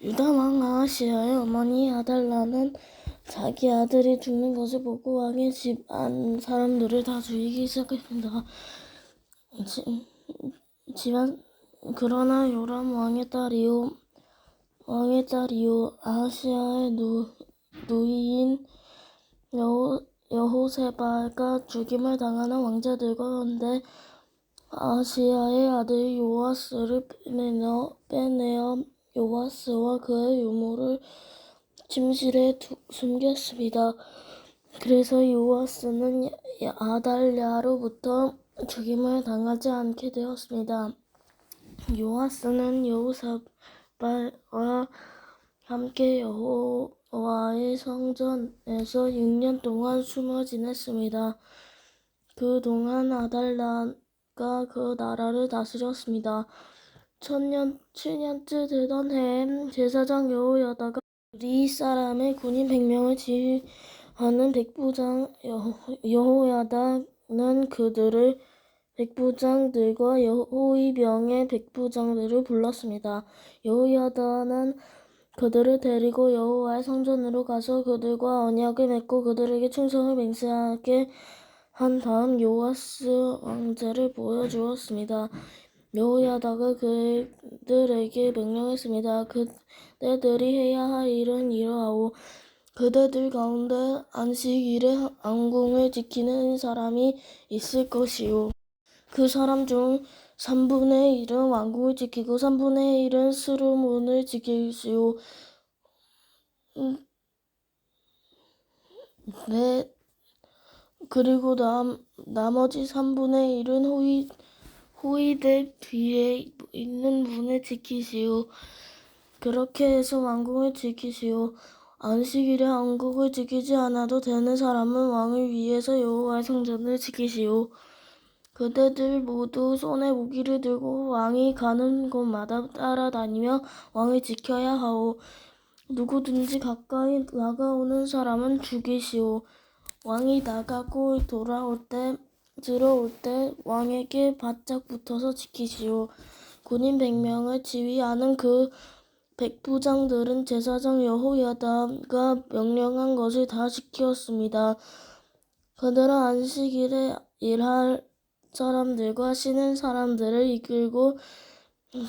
유다 왕 아하시아의 어머니 아달라는 자기 아들이 죽는 것을 보고 왕의 집 안 사람들을 다 죽이기 시작했습니다. 지, 집안 그러나 요람 왕의 딸이요 왕의 딸이요 아하시아의 누, 누이인 여호, 여호세바가 죽임을 당하는 왕자들과 가운데 아시아의 아들 요아스를 빼내어, 빼내어 요아스와 그의 유모를 침실에 두, 숨겼습니다. 그래서 요아스는 아달랴로부터 죽임을 당하지 않게 되었습니다. 요아스는 여호사발과 함께 여호와의 성전에서 6년 동안 숨어 지냈습니다. 그 동안 아달랴가 그 나라를 다스렸습니다. 천년, 7년째 되던 해에 제사장 여호야다가 우리 사람의 군인 100명을 지휘하는 백부장 여호 야다는 그들을 백부장들과 여호이병의 백부장들을 불렀습니다. 여호야다는 그들을 데리고 여호와의 성전으로 가서 그들과 언약을 맺고 그들에게 충성을 맹세하게 한 다음 요아스 왕자를 보여주었습니다. 여호야다가 그들에게 명령했습니다. 그대들이 해야 할 일은 이러하오. 그대들 가운데 안식일에 왕궁을 지키는 사람이 있을 것이요. 그 사람 중 3분의 1은 왕궁을 지키고 3분의 1은 수루문을 지킬시오. 음, 네, 그리고 남, 나머지 3분의 1은 호위, 호위대 뒤에 있는 문을 지키시오. 그렇게 해서 왕궁을 지키시오. 안식일에 왕국을 지키지 않아도 되는 사람은 왕을 위해서 여호와의 성전을 지키시오. 그대들 모두 손에 무기를 들고 왕이 가는 곳마다 따라다니며 왕을 지켜야 하오. 누구든지 가까이 나가오는 사람은 죽이시오. 왕이 나가고 돌아올 때, 들어올 때 왕에게 바짝 붙어서 지키시오. 군인 100명을 지휘하는 그 백부장들은 제사장 여호야다가 명령한 것을 다 지켰습니다. 그들은 안식일에 일할 사람들과 쉬는 사람들을 이끌고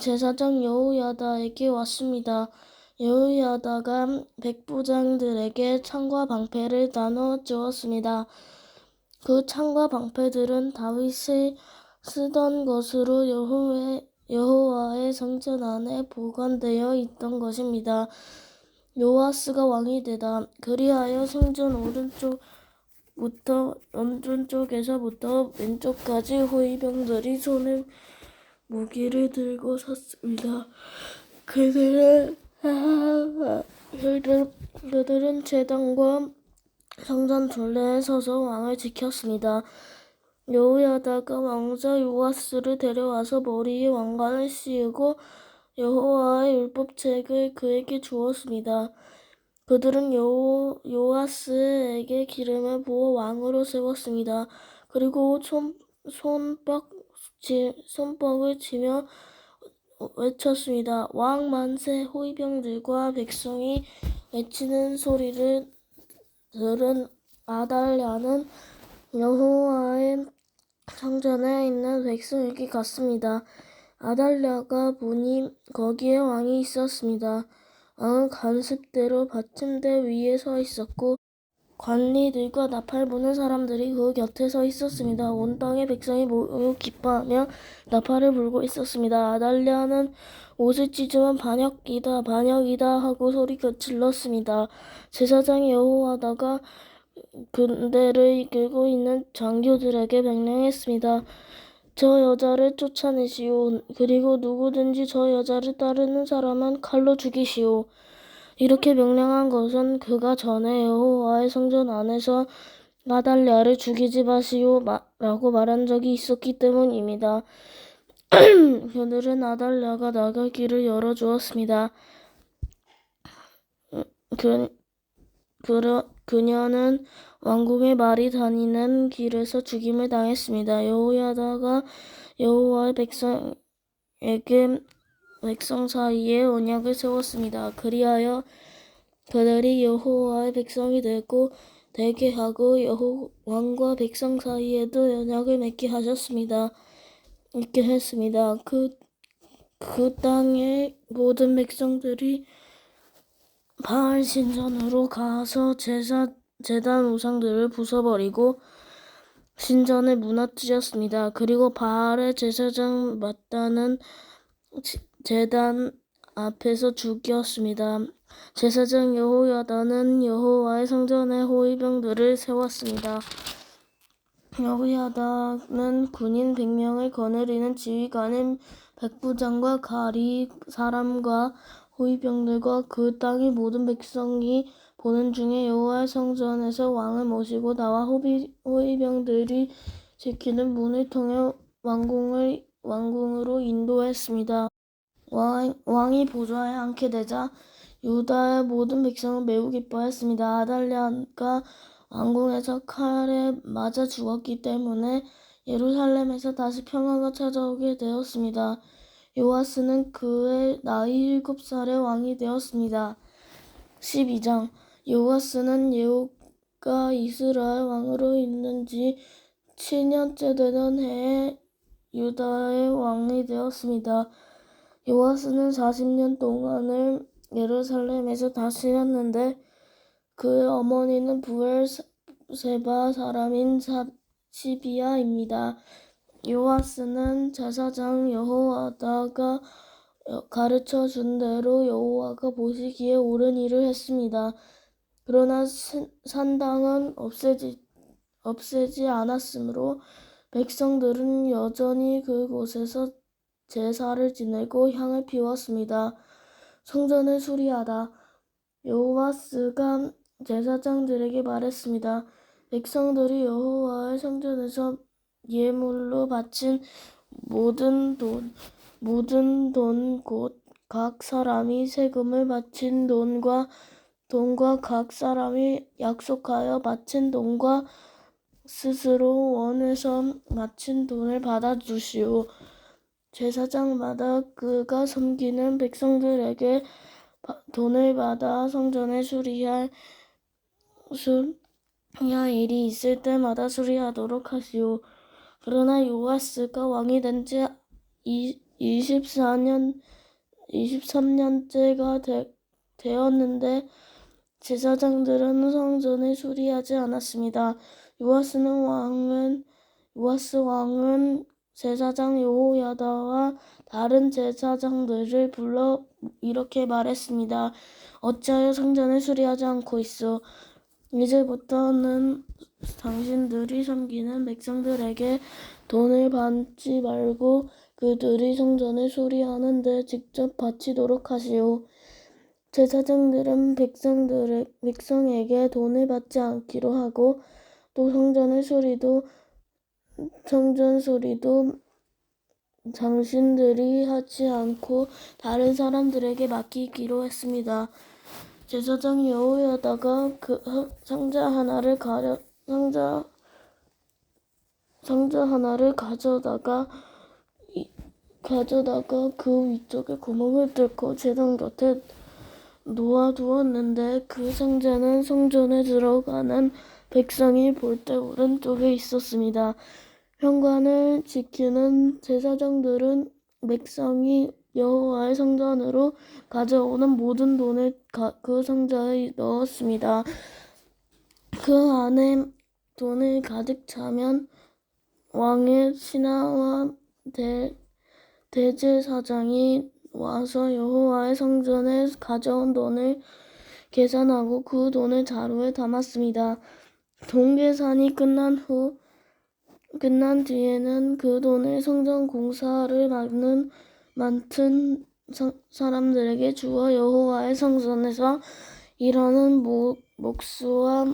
제사장 여호야다에게 왔습니다. 여호야다가 백부장들에게 창과 방패를 나눠 주었습니다. 그 창과 방패들은 다윗이 쓰던 것으로 여호의, 여호와의 성전 안에 보관되어 있던 것입니다. 요아스가 왕이 되다 그리하여 성전 오른쪽 부터 오른쪽에서부터 왼쪽까지 호위병들이 손에 무기를 들고 섰습니다. 그들은 그들, 그들은 제단과 성전 둘레에 서서 왕을 지켰습니다. 여호야다가 왕자 요아스를 데려와서 머리에 왕관을 씌우고 여호와의 율법책을 그에게 주었습니다. 그들은 요, 요아스에게 기름을 부어 왕으로 세웠습니다. 그리고 손, 손뼉, 손뼉을 치며 외쳤습니다. 왕 만세 호위병들과 백성이 외치는 소리를 들은 아달랴는 여호와의 성전에 있는 백성에게 갔습니다. 아달랴가 보니 거기에 왕이 있었습니다. 왕은 관습대로 받침대 위에 서 있었고 관리들과 나팔 부는 사람들이 그 곁에 서 있었습니다. 온 땅의 백성이 모두 기뻐하며 나팔을 불고 있었습니다. 아달랴는 옷을 찢으면 반역이다 반역이다 하고 소리가 질렀습니다. 제사장 여호와다가 군대를 이끌고 있는 장교들에게 명령했습니다. 저 여자를 쫓아내시오. 그리고 누구든지 저 여자를 따르는 사람은 칼로 죽이시오. 이렇게 명령한 것은 그가 전에 여호와의 성전 안에서 아달랴를 죽이지 마시오 라고 말한 적이 있었기 때문입니다. 그들은 아달랴가 나갈 길을 열어주었습니다. 그, 그러, 그녀는 왕궁의 말이 다니는 길에서 죽임을 당했습니다. 여호야다가 여호와의 백성에게 백성 사이에 언약을 세웠습니다. 그리하여 그들이 여호와의 백성이 되고 되게 하고 여호 왕과 백성 사이에도 언약을 맺게 하셨습니다. 있게 했습니다. 그, 그 땅의 모든 백성들이 바알 신전으로 가서 제사, 제단 우상들을 부숴버리고 신전을 무너뜨렸습니다. 그리고 바알의 제사장 지- 제단 앞에서 죽였습니다. 제사장 여호야다는 여호와의 성전에 호위병들을 세웠습니다. 여호야다는 군인 100명을 거느리는 지휘관인 백부장과 가리 사람과 호위병들과 그 땅의 모든 백성이 보는 중에 여호와의 성전에서 왕을 모시고 나와 호비, 호위병들이 지키는 문을 통해 왕궁을 왕궁으로 인도했습니다. 왕, 왕이 보좌에 앉게 되자 유다의 모든 백성은 매우 기뻐했습니다. 아달랴가 왕궁에서 칼에 맞아 죽었기 때문에 예루살렘에서 다시 평화가 찾아오게 되었습니다. 요아스는 그의 나이 일곱 살에 왕이 되었습니다. 12장 요아스는 예후가 이스라엘 왕으로 있는 지 7년째 되던 해에 유다의 왕이 되었습니다. 요아스는 40년 동안을 예루살렘에서 다스렸는데 그의 어머니는 부엘세바 사람인 시비아입니다. 요아스는 제사장 여호와다가 가르쳐 준 대로 여호와가 보시기에 옳은 일을 했습니다. 그러나 산- 산당은 없애지, 없애지 않았으므로 백성들은 여전히 그곳에서 제사를 지내고 향을 피웠습니다. 성전을 수리하다. 여호와스가 제사장들에게 말했습니다. 백성들이 여호와의 성전에서 예물로 바친 모든 돈, 모든 돈 곧 각 사람이 세금을 바친 돈과 돈과 각 사람이 약속하여 바친 돈과 스스로 원해서 바친 돈을 받아 주시오. 제사장마다 그가 섬기는 백성들에게 바- 돈을 받아 성전에 수리할 수리할 일이 있을 때마다 수리하도록 하시오. 그러나 요아스가 왕이 된 지 24년 23년째가 되었는데 제사장들은 성전을 수리하지 않았습니다. 요아스는 왕은 요아스 왕은 제사장 여호야다와 다른 제사장들을 불러 이렇게 말했습니다. 어찌하여 성전을 수리하지 않고 있어? 이제부터는 당신들이 섬기는 백성들에게 돈을 받지 말고 그들이 성전을 수리하는데 직접 바치도록 하시오. 제사장들은 백성들의 백성에게 돈을 받지 않기로 하고 또 성전의 수리도 성전 수리도 당신들이 하지 않고 다른 사람들에게 맡기기로 했습니다. 제사장 여호야다가 그 상자 하나를 가려 상자 상자 하나를 가져다가 이- 가져다가 그 위쪽에 구멍을 뚫고 제단 곁에 놓아두었는데 그 상자는 성전에 들어가는 백성이 볼 때 오른쪽에 있었습니다. 현관을 지키는 제사장들은 백성이 여호와의 성전으로 가져오는 모든 돈을 가, 그 상자에 넣었습니다. 그 안에 돈을 가득 차면 왕의 신하와 대, 대제사장이 와서 여호와의 성전에 가져온 돈을 계산하고 그 돈을 자루에 담았습니다. 돈 계산이 끝난 후 끝난 뒤에는 그 돈을 성전 공사를 맡는 사- 사람들에게 주어 여호와의 성전에서 일하는 목, 목수와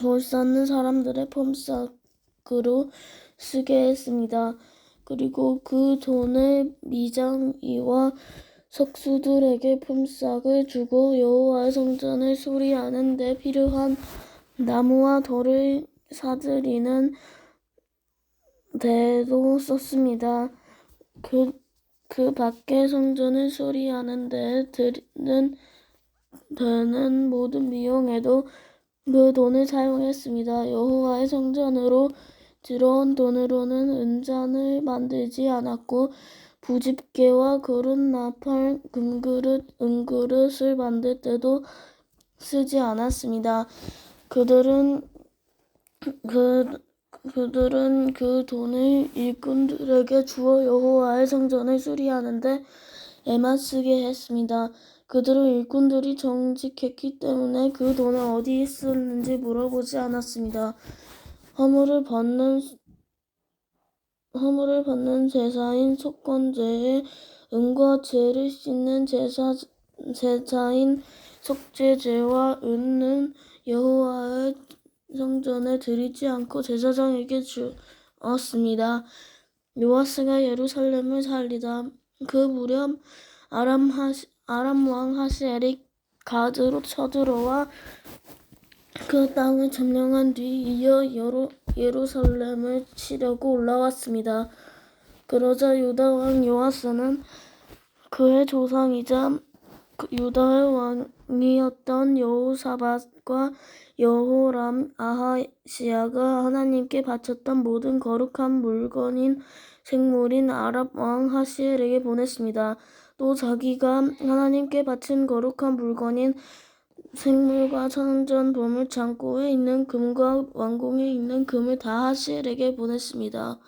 돌 쌓는 사람들의 품삯으로 쓰게 했습니다. 그리고 그 돈을 미장이와 석수들에게 품삯을 주고 여호와의 성전을 수리하는 데 필요한 나무와 돌을 사들이는 데도 썼습니다. 그 그 밖에 성전을 수리하는 데 들이는 되는 모든 비용에도 그 돈을 사용했습니다. 여호와의 성전으로 들어온 돈으로는 은잔을 만들지 않았고 부집개와 그릇 나팔 금그릇 은그릇을 만들 때도 쓰지 않았습니다. 그들은 그 그들은 그 돈을 일꾼들에게 주어 여호와의 성전을 수리하는데 에만 쓰게 했습니다. 그들은 일꾼들이 정직했기 때문에 그 돈을 어디에 썼는지 물어보지 않았습니다. 허물을 받는 허물을 받는 제사인 속건제에 은과 죄를 씻는 제사 제사인 속죄제와 은은 여호와의 성전에 드리지 않고 제사장에게 주었습니다. 요아스가 예루살렘을 살리다 그 무렵 아람 하시 아람 왕 하시엘이 가드로 쳐들어와 그 땅을 점령한 뒤 이어 여로, 예루살렘을 치려고 올라왔습니다. 그러자 유다 왕 요아스는 그의 조상이자 그 유다의 왕이었던 여호사밧과 여호람 아하시아가 하나님께 바쳤던 모든 거룩한 물건인 생물인 아랍 왕 하시엘에게 보냈습니다. 또 자기가 하나님께 바친 거룩한 물건인 생물과 성전 보물 창고에 있는 금과 왕궁에 있는 금을 다 하시엘에게 보냈습니다.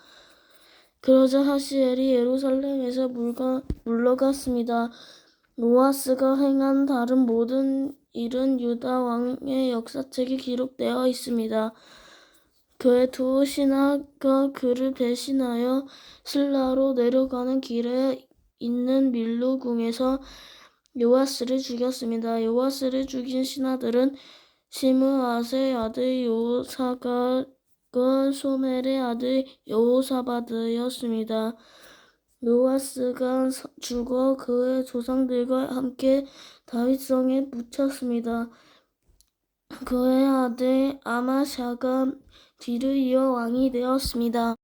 그러자 하시엘이 예루살렘에서 물가, 물러갔습니다. 노아스가 행한 다른 모든 일은 유다 왕의 역사책에 기록되어 있습니다. 그의 두 신하가 그를 배신하여 슬라로 내려가는 길에 있는 밀로궁에서 요아스를 죽였습니다. 요아스를 죽인 신하들은 시므아스의 아들 요사각과 소멜의 아들 여호사바드였습니다. 요아스가 죽어 그의 조상들과 함께 다윗성에 묻혔습니다. 그의 아들 아마샤가 뒤를 이어 왕이 되었습니다.